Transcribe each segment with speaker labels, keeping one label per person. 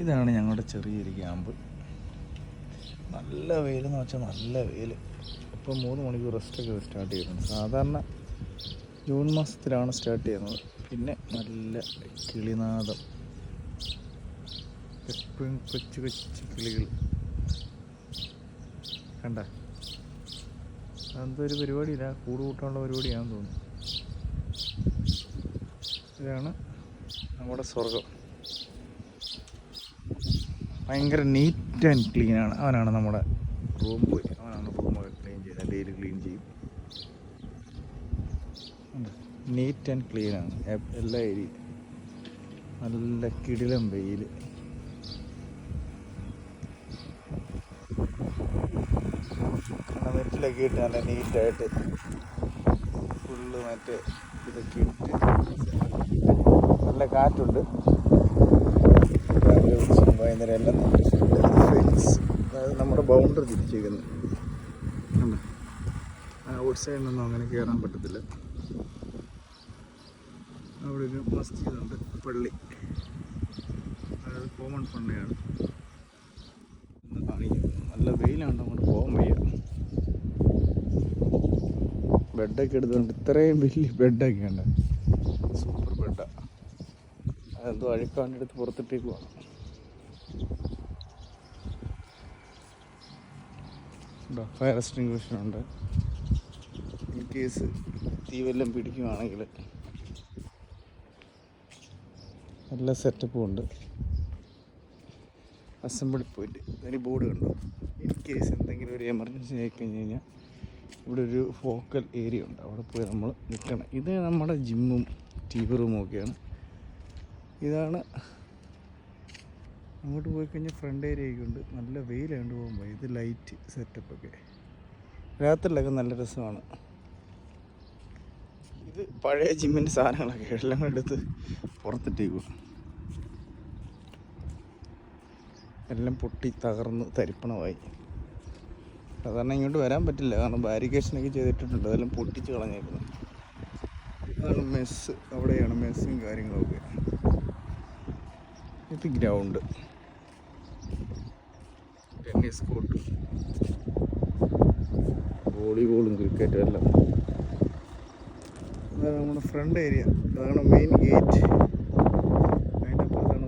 Speaker 1: ഇതാണ് ഞങ്ങളുടെ ചെറിയൊരു ക്യാമ്പ്. നല്ല വെയിൽ എന്ന് വെച്ചാൽ നല്ല വെയിൽ ഇപ്പം മൂന്ന് മണിക്കൂർ റെസ്റ്റൊക്കെ സ്റ്റാർട്ട് ചെയ്യുന്നുണ്ട് സാധാരണ ജൂൺ മാസത്തിലാണ് സ്റ്റാർട്ട് ചെയ്യുന്നത്. പിന്നെ നല്ല കിളിനാദം. എപ്പോഴും കൊച്ചു കൊച്ചു കിളികൾ. കണ്ട? അതെന്തോ ഒരു പരിപാടിയില്ല കൂട് കൂട്ടാനുള്ള പരിപാടിയാണെന്ന് തോന്നുന്നു. ഇതാണ് നമ്മുടെ സ്വർഗം ഭയങ്കര നീറ്റ് ആൻഡ് ക്ലീൻ ആണ്. അവനാണ് നമ്മുടെ റൂം പോയി അവനാണ് റൂമൊക്കെ ക്ലീൻ ചെയ്യുന്നത്. ഡെയിലി ക്ലീൻ ചെയ്യും. നീറ്റ് ആൻഡ് ക്ലീൻ ആണ്. എല്ലാ ഏരിയ നല്ല കിടിലം വെയിൽ മെറ്റിലൊക്കെ ഇട്ട് നല്ല നീറ്റായിട്ട് ഫുള്ള് മറ്റേ ഇതൊക്കെ ഇട്ട് നല്ല കാറ്റുണ്ട്. വൈകുന്നേരം എല്ലാം ഫെൻസ് അതായത് നമ്മുടെ ബൗണ്ടറി തിരിച്ചേക്കുന്നത് ഔട്ട് സൈഡിനൊന്നും അങ്ങനെ കയറാൻ പറ്റത്തില്ല. അവിടെ ഒരു മസ്ജിദുണ്ട് പള്ളി. അതായത് കോമൺ പള്ളിയാണ്. ഒന്ന് കാണിക്കുന്നു. നല്ല വെയിലാണ് അങ്ങോട്ട് പോകാൻ വയ്യ. ബെഡൊക്കെ എടുത്തുകൊണ്ട് ഇത്രയും വലിയ ബെഡൊക്കെ ഉണ്ട്. സൂപ്പർ ബെഡാണ് അതെന്തോ അഴുക്കാണ്ടെടുത്ത് എടുത്ത് പുറത്തിട്ടേക്ക് പോകണം ഫയർ എക്സ്റ്റിങ്ക്വിഷനുണ്ട് ഇൻ കേസ് തീ വല്ലതും പിടിക്കുവാണെങ്കിൽ. നല്ല സെറ്റപ്പും ഉണ്ട്. അസംബിൾ പോയിന്റ് അതിന് ബോർഡ് കണ്ടു? ഇൻ കേസ് എന്തെങ്കിലും ഒരു എമർജൻസി ആയി കഴിഞ്ഞ് കഴിഞ്ഞാൽ ഇവിടെ ഒരു ഫോക്കൽ ഏരിയ ഉണ്ട്. അവിടെ പോയി നമ്മൾ നിൽക്കണം. ഇത് നമ്മുടെ ജിമ്മും ടി വി റൂമും ഒക്കെയാണ്. ഇതാണ് അങ്ങോട്ട് പോയി കഴിഞ്ഞാൽ ഫ്രണ്ട് ഏരിയ ഉണ്ട്. നല്ല വെയിലുണ്ട് പോകുമ്പോൾ ഇത് ലൈറ്റ് സെറ്റപ്പൊക്കെ രാത്രിയിലൊക്കെ നല്ല രസമാണ്. ഇത് പഴയ ജിമ്മിന്റെ സാധനങ്ങളൊക്കെ. എല്ലാം എടുത്ത് പുറത്തിട്ടേക്കും എല്ലാം പൊട്ടി തകർന്ന് തരിപ്പണമായി. സാധാരണ ഇങ്ങോട്ട് വരാൻ പറ്റില്ല. കാരണം ബാരിക്കേഷനൊക്കെ ചെയ്തിട്ടുണ്ട്. അതെല്ലാം പൊട്ടിച്ച് കളഞ്ഞേക്കുന്നത് അതാണ് മെസ്സ് അവിടെയാണ് മെസ്സും കാര്യങ്ങളൊക്കെ. ഇത് ഗ്രൗണ്ട് ടെന്നീസ് കോർട്ട് വോളിബോളും ക്രിക്കറ്റും എല്ലാം. അതാണ് നമ്മുടെ ഫ്രണ്ട് ഏരിയ അതാണ് മെയിൻ ഗേറ്റ് അതിന്റെ അപ്പുറത്താണ്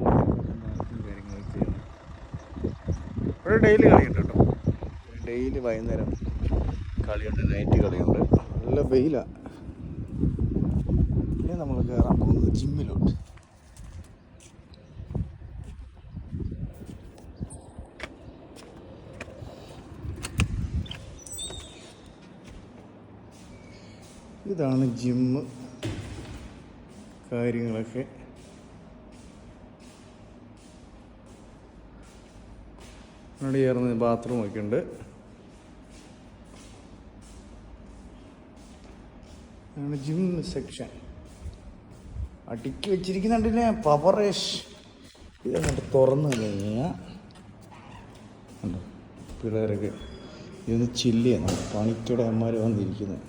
Speaker 1: കാര്യങ്ങളൊക്കെ ചെയ്യുന്നത്. ഇവിടെ ഡെയിലി കളിയുണ്ട് കേട്ടോ. ഡെയിലി വൈകുന്നേരം കളിയുണ്ട് നൈറ്റ് കളിയുണ്ട്. നല്ല വെയിലാണ് ഇനി നമ്മൾ കയറാൻ പോകുന്നത് ജിമ്മിലോട്ട് ഇതാണ് ജിമ്മ് കാര്യങ്ങളൊക്കെ. അവിടെ ചേർന്ന് ബാത്റൂം ഒക്കെ ഉണ്ട്. ഇതാണ് ജിം സെക്ഷൻ അടുക്കി വെച്ചിരിക്കുന്നുണ്ടല്ലേ പവറേഷ് ഇത് എന്നിട്ട് തുറന്നു കഴിഞ്ഞാൽ പിള്ളേരൊക്കെ ഇതൊന്ന് ചില്ലിയാണ് പണിക്കൂടെ അമ്മമാർ വന്നിരിക്കുന്നത്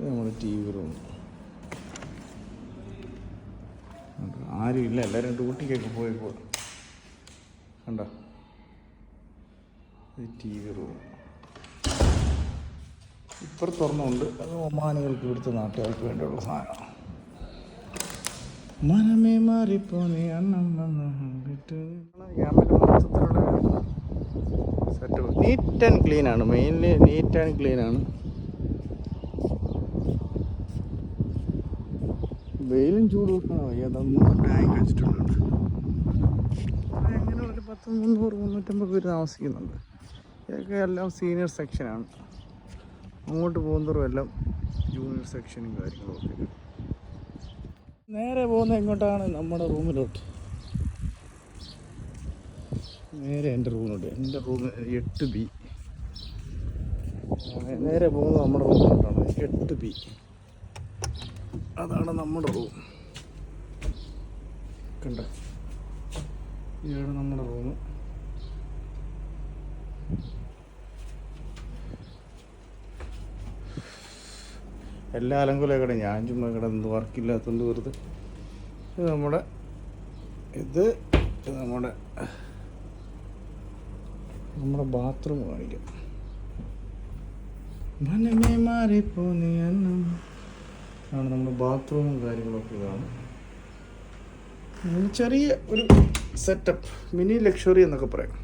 Speaker 1: നമ്മുടെ ടി വി റൂം ആരും ഇല്ല എല്ലാവരും ഡ്യൂട്ടിക്കൊക്കെ പോയപ്പോൾ കണ്ടോ? T V room. ഇപ്പുറം തുറന്നുണ്ട് അത് ഒമാനുകൾക്ക് ഇവിടുത്തെ നാട്ടുകാർക്ക് വേണ്ടിയുള്ള സാധനമാണ് മനമേ മാറിപ്പോനെ അണ്ണം വന്ന് പറ്റുന്ന മൊത്തത്തിലുള്ള സെറ്റപ്പ് നീറ്റ് ആൻഡ് ക്ലീൻ ആണ്. മെയിൻലി നീറ്റ് ആൻഡ് ക്ലീൻ ആണ്. വെയിലും ചൂടും ടാങ്ക് വെച്ചിട്ടുണ്ട് അങ്ങനെ ഒരു പത്ത് മുന്നൂറ് മുന്നൂറ്റമ്പത് പേര് താമസിക്കുന്നുണ്ട്. ഇതൊക്കെ എല്ലാം സീനിയർ സെക്ഷനാണ് അങ്ങോട്ട് പോകുന്നവരും എല്ലാം ജൂനിയർ സെക്ഷനും കാര്യങ്ങളും ഒക്കെ. നേരെ പോകുന്ന എങ്ങോട്ടാണ്? നമ്മുടെ റൂമിലോട്ട്. നേരെ എന്റെ റൂമിലോട്ട്. എന്റെ റൂം എട്ട് ബി. നേരെ പോകുന്നത് നമ്മുടെ റൂമിലോട്ടാണ്. എട്ട് ബി. അതാണ് നമ്മുടെ റൂം. കണ്ട? ഇതാണ് നമ്മുടെ റൂം. എല്ലാ അലങ്കുലം കിട ഞാൻ ചുമ്മാ കിടന്ന് വർക്കില്ലാത്തതുകൊണ്ട് വെറുതെ. ഇത് നമ്മുടെ ഇത് നമ്മുടെ നമ്മുടെ ബാത്റൂം കാണിക്കാം മനമേ മാറിപ്പോ നീ എന്നും ആണ് നമ്മുടെ ബാത്റൂമും കാര്യങ്ങളൊക്കെ ഉം, ചെറിയ ഒരു സെറ്റപ്പ് മിനി ലക്ഷറി എന്നൊക്കെ പറയാം.